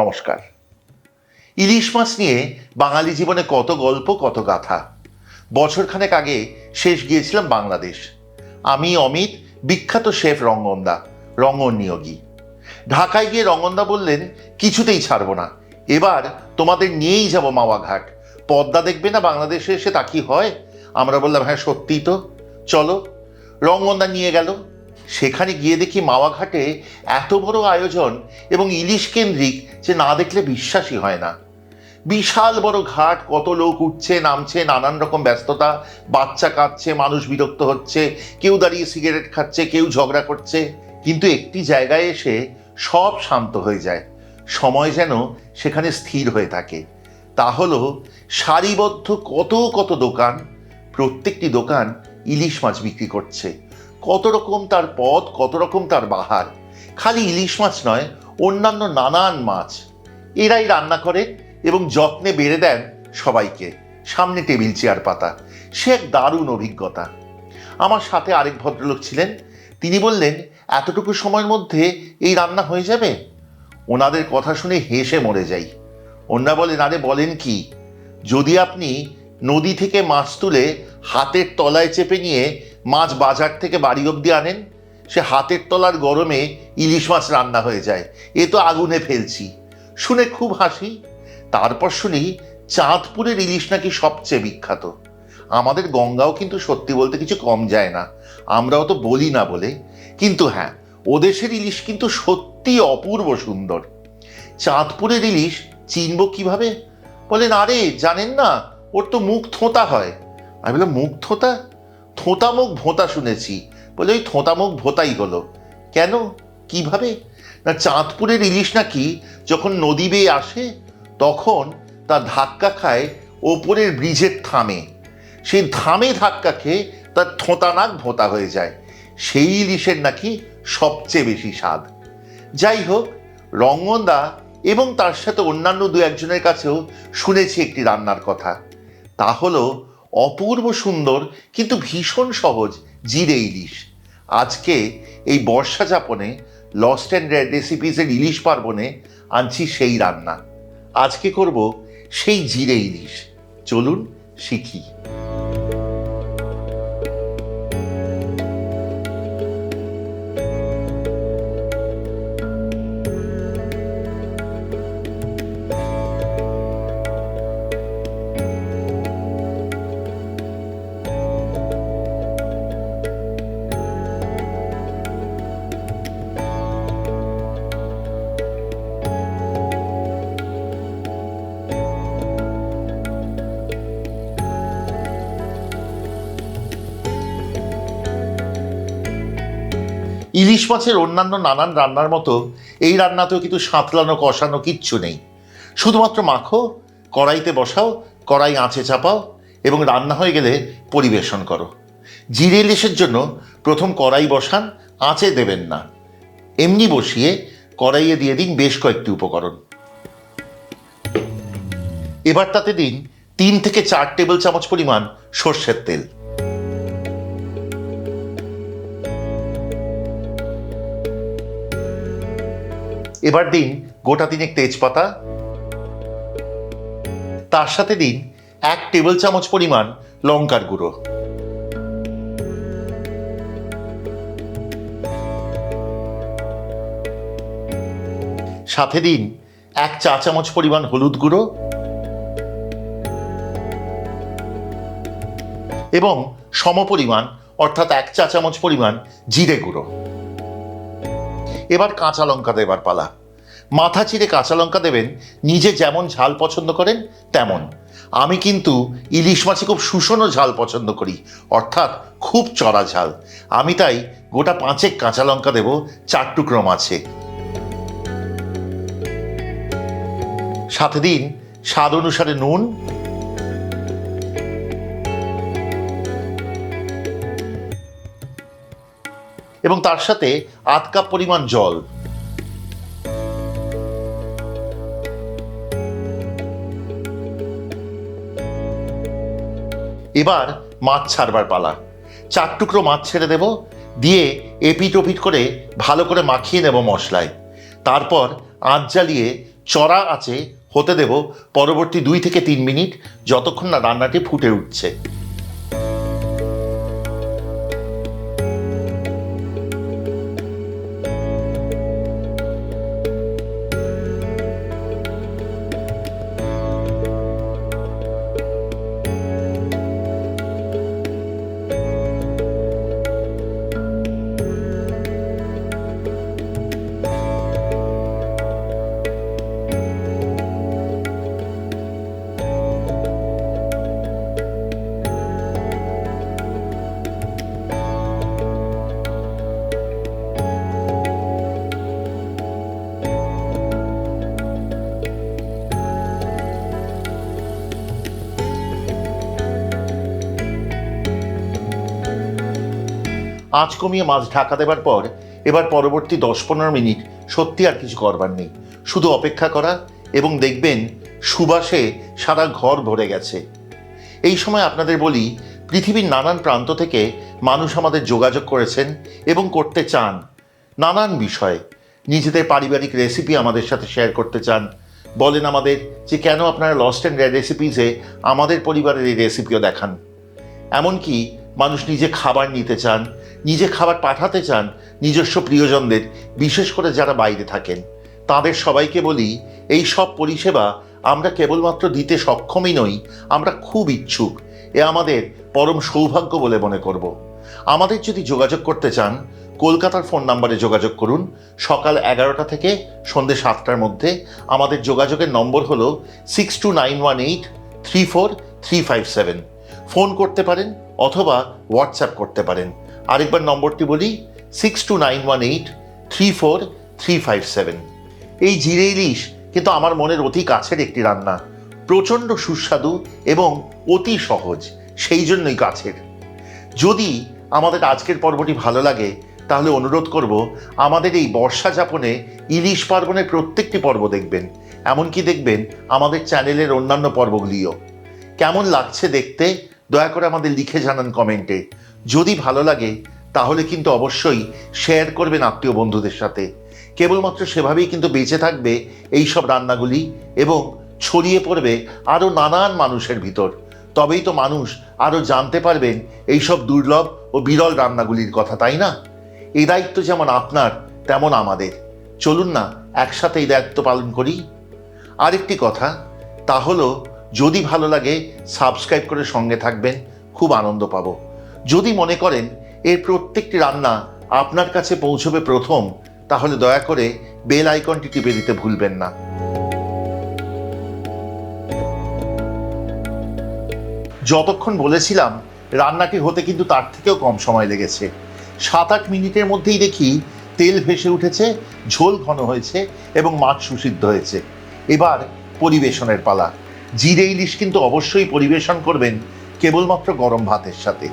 নমস্কার। ইলিশ মাছ নিয়ে বাঙালি জীবনে কত গল্প, কত গাথা। বছরখানেক আগে শেষ গিয়েছিলাম বাংলাদেশ। আমি, অমিত, বিখ্যাত শেফ রঙ্গনদা, রঙ্গন নিয়োগী। ঢাকায় গিয়ে রঙ্গনদা বললেন, কিছুতেই ছাড়বো না। এবার তোমাদের নিয়েই যাব মাওয়াঘাট। পদ্মা দেখবে না বাংলাদেশে এসে তা কি হয়? আমরা বললাম হ্যাঁ সত্যিই তো। চলো। রঙ্গনদা নিয়ে গেল। সেখানে গিয়ে দেখি মাওয়াঘাটে এত বড় আয়োজন এবং ইলিশ কেন্দ্রিক যে না দেখলে বিশ্বাসই হয় না। বিশাল বড় ঘাট, কত লোক উঠছে, নামছে, নানান রকম ব্যস্ততা, বাচ্চা কাঁদছে, মানুষ বিরক্ত হচ্ছে, কেউ দাঁড়িয়ে সিগারেট খাচ্ছে, কেউ ঝগড়া করছে। কিন্তু একটি জায়গায় এসে সব শান্ত হয়ে যায়। সময় যেন সেখানে স্থির হয়ে থাকে। তা হলো, সারিবদ্ধ কত কত দোকান, প্রত্যেকটি দোকান ইলিশ মাছ বিক্রি করছে। কত রকম তার পদ কত রকম তার বাহার। খালি ইলিশ মাছ নয়, অন্যান্য নানান মাছ। এরাই রান্না করে এবং যত্নে বেড়ে দেন সবাইকে। সামনে টেবিল, চেয়ার, পাতা। সে এক দারুণ অভিজ্ঞতা। আমার সাথে আরেক ভদ্রলোক ছিলেন। তিনি বললেন, এতটুকু সময়ের মধ্যে এই রান্না হয়ে যাবে? ওনাদের কথা শুনে হেসে মরে যাই। ওনারা বলেন, আরে বলেন কি? যদি আপনি নদী থেকে মাছ তুলে হাতের তলায় চেপে নিয়ে মাছ বাজার থেকে বাড়ি অবধি আনেন। সে হাতের তলার গরমে ইলিশ মাছ রান্না হয়ে যায়। এ তো আগুনে ফেলছি। শুনে খুব হাসি। তারপর শুনি চাঁদপুরের ইলিশ নাকি সবচেয়ে বিখ্যাত। আমাদের গঙ্গাও কিন্তু সত্যি বলতে কিছু কম যায় না। আমরাও তো বলি না বলে। কিন্তু হ্যাঁ ওদেশের ইলিশ কিন্তু সত্যি অপূর্ব সুন্দর। চাঁদপুরের ইলিশ চিনব কীভাবে? বলেন, আরে, জানেন না, ওর তো মুখ থোঁতা হয়। আমি বললাম, মুখ থোঁতা? থোঁতা মুখ ভোঁতা শুনেছি। বলে ওই থোঁতা মুখ ভোঁতাই হলো। কেন? কীভাবে? না, চাঁদপুরের ইলিশ নাকি যখন নদী বেয়ে আসে, তখন তার ধাক্কা খায় ওপরের ব্রিজের থামে। সেই থামে ধাক্কা খেয়ে তার থোঁতা নাক ভোঁতা হয়ে যায়। সেই ইলিশের নাকি সবচেয়ে বেশি স্বাদ। যাই হোক, রঙ্গনদা এবং তার সাথে অন্যান্য দু একজনের কাছেও শুনেছি একটি রান্নার কথা। তা হলো অপূর্ব সুন্দর, কিন্তু ভীষণ সহজ, জিরে ইলিশ। আজকে এই বর্ষা যাপনে লস্ট অ্যান্ড রেড রেসিপিসের ইলিশ পার্বণে আনছি সেই রান্না। আজকে করব সেই জিরে ইলিশ। চলুন শিখি। ইলিশ মাছের অন্যান্য নানান রান্নার মতো এই রান্নাতেও কিন্তু সাঁতলানো, কষানো কিচ্ছু নেই। শুধুমাত্র মাখো, কড়াইতে বসাও, কড়াই আঁচে চাপাও এবং রান্না হয়ে গেলে পরিবেশন করো। জিরে ইলিশের জন্য প্রথম কড়াই বসান, আঁচে দেবেন না। এমনি বসিয়ে কড়াইয়ে দিয়ে দিন বেশ কয়েকটি উপকরণ। এবার তাতে দিন তিন থেকে চার টেবিল চামচ পরিমাণ সর্ষের তেল। এবার দিন গোটা তিনেক তেজপাতা। তার সাথে দিন এক টেবিল চামচ পরিমাণ লঙ্কার গুঁড়ো। সাথে দিন এক চা চামচ পরিমাণ হলুদ গুঁড়ো। এবং সমপরিমাণ, অর্থাৎ এক চা চামচ পরিমাণ জিরে গুঁড়ো। এবার কাঁচা লঙ্কা দেবার পালা। মাথা চিরে কাঁচা লঙ্কা দেবেন, নিজে যেমন ঝাল পছন্দ করেন, তেমন। আমি কিন্তু ইলিশ মাছে খুব সুষণ ঝাল পছন্দ করি, অর্থাৎ খুব চড়া ঝাল। আমি তাই গোটা পাঁচেক কাঁচা লঙ্কা দেব, চার টুকরো মাছে। সাথে দিন, স্বাদ অনুসারে নুন এবং তার সাথে আধ কাপ পরিমাণ জল। এবার মাছ ছাড়বার পালা। চার টুকরো মাছ ছেড়ে দেব, দিয়ে এপিট ওপিট করে ভালো করে মাখিয়ে নেব মশলায়। তারপর আঁচ জ্বালিয়ে চড়া আছে হতে দেব পরবর্তী দুই থেকে তিন মিনিট, যতক্ষণ না রান্নাটি ফুটে উঠছে। আঁচ কমিয়ে মাছ ঢাকা দেবার পর এবার পরবর্তী দশ পনেরো মিনিট সত্যি আর কিছু করবার নেই। শুধু অপেক্ষা করা এবং দেখবেন সুবাসে সারা ঘর ভরে গেছে। এই সময় আপনাদের বলি, পৃথিবীর নানান প্রান্ত থেকে মানুষ আমাদের যোগাযোগ করেছেন এবং করতে চান। নানান বিষয়ে। নিজেদের পারিবারিক রেসিপি আমাদের সাথে শেয়ার করতে চান। বলেন আমাদের যে কেন আপনারা লস্ট অ্যান্ড রেড রেসিপিসে আমাদের পরিবারের এই রেসিপিও দেখান। এমনকি মানুষ নিজে খাবার নিতে চান নিজে খাবার পাঠাতে চান নিজস্ব প্রিয়জনদের, বিশেষ করে যারা বাইরে থাকেন। তাদের সবাইকে বলি, এই সব পরিষেবা আমরা কেবলমাত্র দিতে সক্ষমই নই, আমরা খুব ইচ্ছুক। এ আমাদের পরম সৌভাগ্য বলে মনে করব। আমাদের যদি যোগাযোগ করতে চান, কলকাতার ফোন নাম্বারে যোগাযোগ করুন। সকাল এগারোটা থেকে সন্ধ্যে সাতটার মধ্যে আমাদের যোগাযোগের নম্বর হলো six two nine one eight three four three five seven phone করতে পারেন অথবা হোয়াটসঅ্যাপ করতে পারেন। আরেকবার নম্বরটি বলি six two nine one eight three four three five seven এই জিরে ইলিশ কিন্তু আমার মনের অতি কাছের একটি রান্না। প্রচণ্ড সুস্বাদু এবং অতি সহজ, সেই জন্যই কাছের। যদি আমাদের আজকের পর্বটি ভালো লাগে, তাহলে অনুরোধ করব আমাদের এই বর্ষা যাপনে ইলিশ পার্বণের প্রত্যেকটি পর্ব দেখবেন। এমনকি দেখবেন আমাদের চ্যানেলের অন্যান্য পর্বগুলিও। কেমন লাগছে দেখতে, দয়া করে আমাদের লিখে জানান কমেন্টে। যদি ভালো লাগে, তাহলে কিন্তু অবশ্যই শেয়ার করবেন আত্মীয় বন্ধুদের সাথে। কেবলমাত্র সেভাবেই কিন্তু বেঁচে থাকবে এই সব রান্নাগুলি এবং ছড়িয়ে পড়বে আরও নানান মানুষের ভিতর। তবেই তো মানুষ আরও জানতে পারবেন এই সব দুর্লভ ও বিরল রান্নাগুলির কথা, তাই না? এই দায়িত্ব যেমন আপনার, তেমন আমাদের। চলুন না, একসাথে এই দায়িত্ব পালন করি। আরেকটি কথা, তা হলো, যদি ভালো লাগে সাবস্ক্রাইব করে সঙ্গে থাকবেন, খুব আনন্দ পাবো। যদি মনে করেন এর প্রত্যেকটি রান্না আপনার কাছে পৌঁছবে প্রথম, তাহলে দয়া করে বেল আইকনটি টিপে দিতে ভুলবেন না। যতক্ষণ বলেছিলাম, রান্নাটি হতে কিন্তু তার থেকেও কম সময় লেগেছে। সাত আট মিনিটের মধ্যেই দেখি তেল ভেসে উঠেছে, ঝোল ঘন হয়েছে এবং মাছ সুসিদ্ধ হয়েছে। এবার পরিবেশনের পালা। জিরে ইলিশ কিন্তু অবশ্যই পরিবেশন করবেন কেবলমাত্র গরম ভাতের সাথে।